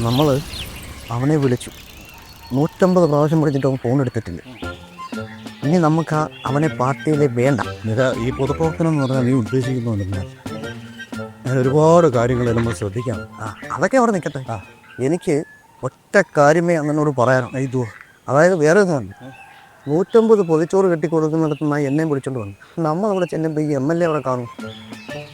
നമ്മൾ അവനെ വിളിച്ചു. നൂറ്റമ്പത് പ്രാവശ്യം വിളിച്ചിട്ട് അവൻ ഫോൺ എടുത്തിട്ടില്ല. ഇനി നമുക്ക് ആ അവനെ പാർട്ടിയിലെ വേണ്ട. നിര ഈ പൊതുപ്രവർത്തനം എന്ന് പറഞ്ഞാൽ നീ ഉദ്ദേശിക്കുന്നുണ്ടെന്ന് ഞാൻ ഒരുപാട് കാര്യങ്ങൾ നമ്മൾ ശ്രദ്ധിക്കാം. ആ അതൊക്കെ അവിടെ നിൽക്കട്ടെ ആ. എനിക്ക് ഒറ്റ കാര്യമേ അന്നോട് പറയാനോ ഇതോ അതായത് വേറെ ഒന്നുമല്ല നൂറ്റമ്പത് പൊതിച്ചോറ് കെട്ടിക്കൊടുക്കുന്നിടത്ത് നിന്ന് എന്നെയും വിളിച്ചോണ്ട് വന്നു. നമ്മൾ അവിടെ ചെല്ലുമ്പോൾ ഈ എം എൽ എ അവിടെ കാണും.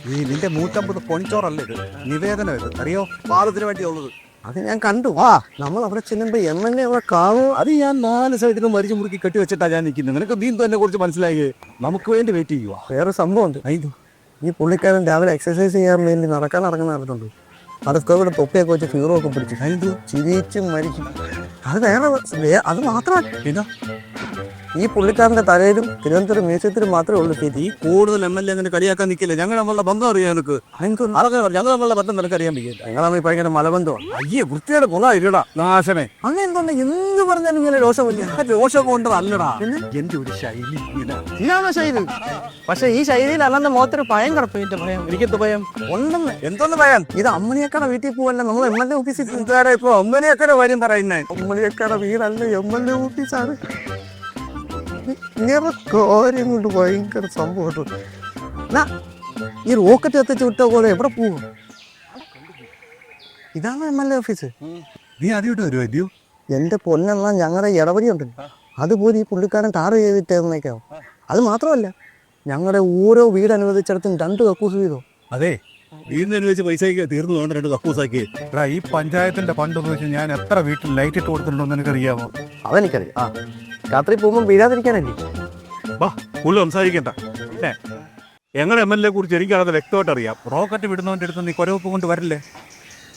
ഈ നിന്റെ നൂറ്റമ്പത് പൊണിച്ചോറല്ലേ ഇത്? നിവേദനം ഇത്. അറിയോ? പാദത്തിന് വേണ്ടിയുള്ളത് അത് ഞാൻ കണ്ടു. ആ നമ്മൾ അവിടെ ചെല്ലുമ്പോൾ എം എൽ എ അവിടെ കാണും. അത് ഞാൻ നാല് സൈഡിലും മരിച്ചു മുറുക്കി കെട്ടി വെച്ചിട്ടാ ഞാൻ നിൽക്കുന്നത് നിനക്ക് നീ എന്നെ കുറിച്ച് മനസ്സിലായി? നമുക്ക് വേണ്ടി വെയിറ്റ് ചെയ്യുക വേറെ സംഭവമുണ്ട് അയ്യോ ഈ പുള്ളിക്കാരൻ രാവിലെ എക്സസൈസ് ചെയ്യാൻ വേണ്ടി നടക്കാൻ ഇറങ്ങുന്ന നടത്തുന്നുണ്ട് അതൊക്കെ ഇവിടെ തൊപ്പിയൊക്കെ വെച്ച് ഫീറോ ഒക്കെ പിടിച്ചു. അതിന് ചിരിച്ചും മരിക്കും അത് വേറെ അത് മാത്രമല്ല പിന്നെ ഈ പുള്ളിക്കാരന്റെ തലയിലും തിരുവനന്തപുരം മ്യൂസിയത്തിലും മാത്രമേ ഉള്ളൂ സ്ഥിതി. ഈ കൂടുതൽ എം എൽ എ അങ്ങനെ കളിയാക്കാൻ നിൽക്കില്ല. ഞങ്ങൾ നമ്മളുടെ ബന്ധം അറിയാം എനിക്ക് അതൊക്കെ ഞങ്ങൾ നമ്മളുടെ ബന്ധം നിനക്ക് അറിയാൻ പറ്റില്ല ഞങ്ങളാണ് ഭയങ്കര മലബന്ധം. അയ്യേ വൃത്തിയുടെ ഗുണ ഇരുടാ നാശമേ. അങ്ങനെ എന്തുകൊണ്ട് എന്ത് പറഞ്ഞാലും ഇങ്ങനെ രോഷമില്ല. രോഷം ദോഷം കൊണ്ടതല്ലടാ എന്റെ ഒരു ശൈലി ഇതാണ് ശൈലി? പക്ഷെ ഈ ശൈലിയിൽ അല്ലാതെ മുഖത്തൊരു ഭയം പെയിന്റ് ഭയം. എനിക്കെന്ത് ഭയം? ഉണ്ടെന്ന്. എന്തോന്ന് ഭയം? ഇത് അമ്മണിയക്കട വീട്ടിൽ പോവല്ല? നമ്മൾ എം എൽ എ ഓഫീസിൽ ഇപ്പൊ? അമ്മണിയക്കട വരും പറയുന്നേ. അമ്മണിയക്കട വീടല്ല? എം എൽ എ ഓഫീസാണ്. ഇങ്ങനെ കാര്യം കൊണ്ട് ഭയങ്കര സംഭവം ഈ റോക്കറ്റ് എത്തിച്ച് വിട്ട പോലെ എവിടെ പോകും ഇതാണ് എം എൽ എ ഓഫീസ് നീ ആദ്യമായിട്ട് വരുമോ അല്ലയോ എന്റെ പൊന്നെണ്ണ ഞങ്ങളുടെ ഇടപടി ഉണ്ട് അതുപോലെ ഈ പുള്ളിക്കാരൻ ടാറ് ചെയ്തിട്ടേന്നേക്കാവും അത് മാത്രമല്ല ഞങ്ങളുടെ ഓരോ വീട് അനുവദിച്ചിടത്തും രണ്ട് കക്കൂസ് ചെയ്തോ അതെ വീടിന് വെച്ച് പൈസയ്ക്ക് തീർന്നു പോകേണ്ട രണ്ട് കക്കൂസാക്കി എടാ ഈ പഞ്ചായത്തിന്റെ ഫണ്ട് ഉപയോഗിച്ച് ഞാൻ എത്ര വീട്ടിൽ ലൈറ്റ് ഇട്ട് കൊടുത്തിട്ടുണ്ടോ എനിക്കറിയാമോ അതെനിക്കറിയാം. ആ. രാത്രി പോകുമ്പോൾ വീഴാതിരിക്കാനല്ലേ? ബാ കൂടുതൽ സംസാരിക്കണ്ട. പിന്നെ ഞങ്ങളുടെ എം എൽ എ കുറിച്ച് എനിക്കത് വ്യക്തമായിട്ട് അറിയാം. റോക്കറ്റ് വിടുന്നവന്റെ അടുത്ത് നീ കൊരവപ്പ് കൊണ്ട് വരില്ലേ?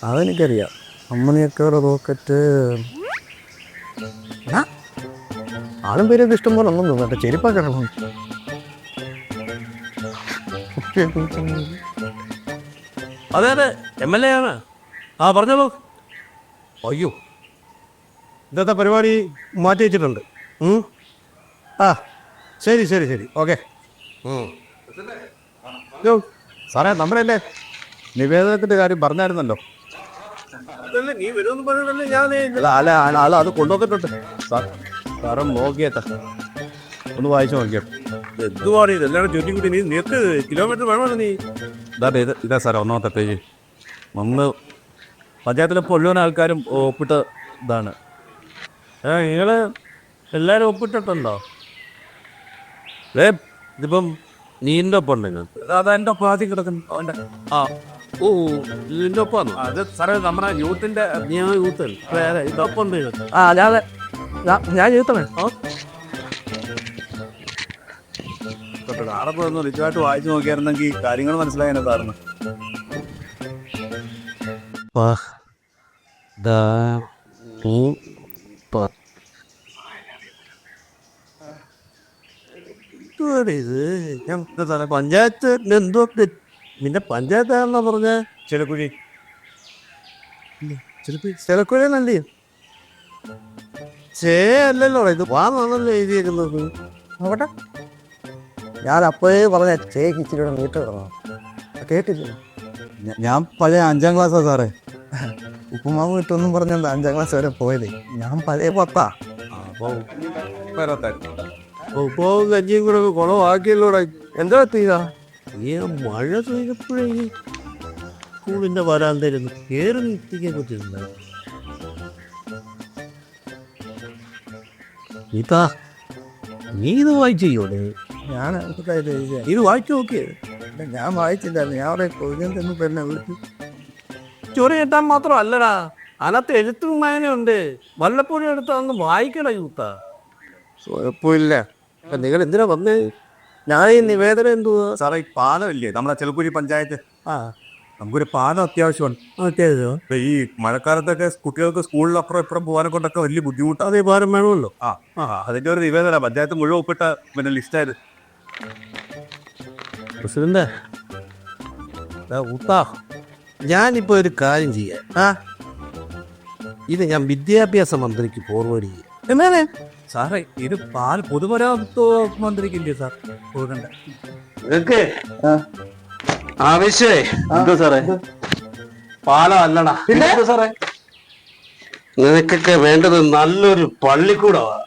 അതെനിക്കറിയാം. അമ്മനെയൊക്കെ റോക്കറ്റ്. ആളും പേരൊക്കെ ഇഷ്ടം പോലെ ഒന്നും തോന്നട്ടെ ചെരുപ്പാ ഇടണം അതെ അതെ. എം എൽ എ ആണ് ആ പറഞ്ഞോളൂ അയ്യോ. ഇന്നത്തെ പരിപാടി മാറ്റി വെച്ചിട്ടുണ്ട്. ആ ശരി ശരി ശരി. ഓക്കെ. സാറേ നമ്മളല്ലേ? നിവേദനത്തിന്റെ കാര്യം പറഞ്ഞായിരുന്നല്ലോ. അല്ല അല്ല അത് കൊണ്ടുവന്നിട്ടുണ്ട്. സാറ് നോക്കിയേട്ടാ. ഒന്ന് വായിച്ചു നോക്കിയോ? എന്തുവാണ് ഇത്? എല്ലാവരും ചുറ്റിക്കുട്ടി നീ കിലോമീറ്റർ വേണമല്ലോ നീ. ഇതാ ഇത് ഇതാ സാറേ ഒന്നാമത്തെ പേജ്. ഒന്ന് പഞ്ചായത്തിലെ മുഴുവൻ ആൾക്കാരും ഒപ്പിട്ട് ഇതാണ് ആ എല്ലാരും ഒപ്പിട്ടിട്ടുണ്ടോ? ഏ ഇതിപ്പം നീന്റെ ഒപ്പം ഉണ്ടെങ്കിൽ അതാ എന്റെ ഒപ്പം ആദ്യം കിടക്കുന്നു. അവന്റെ ആ ഓ ഇതിന്റെ ഒപ്പാണ് അത് സാറേ നമ്മുടെ യൂത്തിന്റെ ഞാൻ യൂത്ത് വേറെ ഇതൊപ്പം ഉണ്ട് ആ അല്ലാതെ ഞാൻ ചെയ്തേ ആറപ്പോൾ ഒന്ന് വായിച്ചു നോക്കിയായിരുന്നെങ്കിൽ കാര്യങ്ങൾ മനസ്സിലായേനെ സാറിന്. എന്തുവാണ് ഇത് സാറേ പഞ്ചായത്ത് എന്തോ നിന്റെ പഞ്ചായത്ത് ആണെന്നാ പറഞ്ഞ? ചെലക്കുഴി. ചെലക്കുഴി നല്ല ചേ അല്ലല്ലോ ഇത് വാന്നാണല്ലോ എഴുതിയേക്കുന്നത്. അവിടെ ഞാൻ അപ്പോഴേ പറഞ്ഞ ചേക്ക് ഇച്ചിരി നീട്ട് കിടക്കണം കേട്ടില്ല? ഞാൻ പഴയ അഞ്ചാം ക്ലാസ്സാ സാറേ. ഉപ്പുമാവ് കിട്ടുമെന്നും പറഞ്ഞാൽ അഞ്ചാം ക്ലാസ് വരെ പോയത്. ഞാൻ പഴയ പത്താ. ഉപ്പവും കഞ്ഞിയും കൂടെ കുളമാക്കിയല്ലോടെ എന്താ എത്തിയതാ ഈ മഴ പെയ്തപ്പോഴേ സ്കൂളിന്റെ വരാന്തായിരുന്നു കയറി നിർത്തിക്കാൻ പറ്റുന്നില്ല ഇതാ നീ ഇത് വായിച്ചോടെ? ഞാൻ ഇത് വായിച്ചു നോക്കിയേ. ഞാൻ വായിച്ചില്ലായിരുന്നു. ഞാൻ അവിടെ കൊഴിഞ്ഞെന്ന് പിന്നെ വിളിച്ചു. ചൊറി കിട്ടാൻ മാത്രം അല്ലടാ അതിനകത്ത് എഴുത്തും വായനയുണ്ട് വല്ലപ്പോഴും എടുത്ത് അന്ന് വായിക്കണ യൂത്താ. കുഴപ്പമില്ല അപ്പൊ നിങ്ങൾ എന്തിനാ വന്നേ? ഞാൻ ഈ നിവേദനം എന്തുവാ? സാറേ ഈ ഇല്ലേ നമ്മളെ ചെലപ്പൂരി പഞ്ചായത്ത്. ആ. നമുക്കൊരു പാലം അത്യാവശ്യമാണ്. അത്യാവശ്യം ഇപ്പൊ ഈ മഴക്കാലത്തൊക്കെ കുട്ടികൾക്ക് സ്കൂളിൽ അപ്പുറം ഇപ്പുറം പോകാനെ കൊണ്ടൊക്കെ വലിയ ബുദ്ധിമുട്ടാണ് അതേ ഭാരം വേണമല്ലോ. ആ ആ. അതിന്റെ ഒരു നിവേദന. പഞ്ചായത്ത് മുഴുവൻ ഒപ്പിട്ട പിന്നെ ലിസ്റ്റായത്. പ്രസിഡന്റ്. ഞാനിപ്പോ ഒരു കാര്യം ചെയ്യാം. ആ. ഇത് ഞാൻ വിദ്യാഭ്യാസ മന്ത്രിക്ക് ഫോർവേഡ് ചെയ്യാം. എന്നാണ്? സാറേ ഇത് പാൽ പൊതുമരാമത്ത് മന്ത്രിക്കില്ലേ സാർ? കൊടുക്കണ്ട. നിങ്ങക്ക് ആവശ്യമേ എന്താ സാറേ? പാലം അല്ലടാ. പിന്നെ? സാറേ? നിനക്കൊക്കെ വേണ്ടത് നല്ലൊരു പള്ളിക്കൂടവാ